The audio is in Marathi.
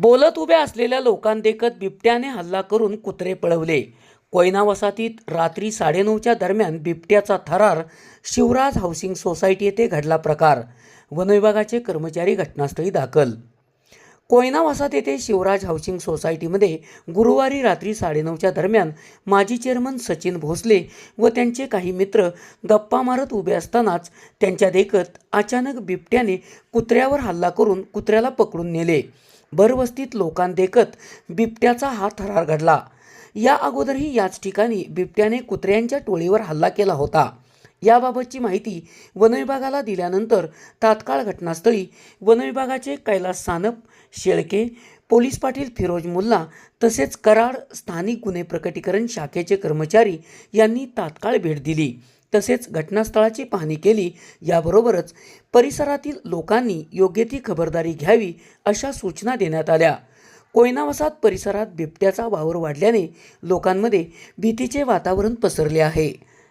बोलत उभ्या असलेल्या लोकांदेखत बिबट्याने हल्ला करून कुत्रे पळवले. कोयना वसाहतीत रात्री साडेनऊच्या दरम्यान बिबट्याचा थरार शिवराज हाऊसिंग सोसायटी येथे घडला प्रकार. वनविभागाचे कर्मचारी घटनास्थळी दाखल कोयना वसाहत येथे शिवराज हाऊसिंग सोसायटीमध्ये गुरुवारी रात्री साडेनऊच्या दरम्यान माजी चेअरमन सचिन भोसले व त्यांचे काही मित्र गप्पा मारत उभे असतानाच त्यांच्या देखत अचानक बिबट्याने कुत्र्यावर हल्ला करून कुत्र्याला पकडून नेले. भरवस्तीत लोकांदेखत बिबट्याचा हा थरार घडला. या अगोदरही याच ठिकाणी बिबट्याने कुत्र्यांच्या टोळीवर हल्ला केला होता. याबाबतची माहिती वनविभागाला दिल्यानंतर तात्काळ घटनास्थळी वनविभागाचे कैलास सानप शेळके पोलीस पाटील फिरोज मुल्ला तसेच कराड स्थानिक गुन्हे प्रकटीकरण शाखेचे कर्मचारी यांनी तात्काळ भेट दिली. तसेच घटनास्थळाची पाहणी केली. याबरोबरच परिसरातील लोकांनी योग्य ती खबरदारी घ्यावी अशा सूचना देण्यात आल्या. कोयनावसात परिसरात बिबट्याचा वावर वाढल्याने लोकांमध्ये भीतीचे वातावरण पसरले आहे.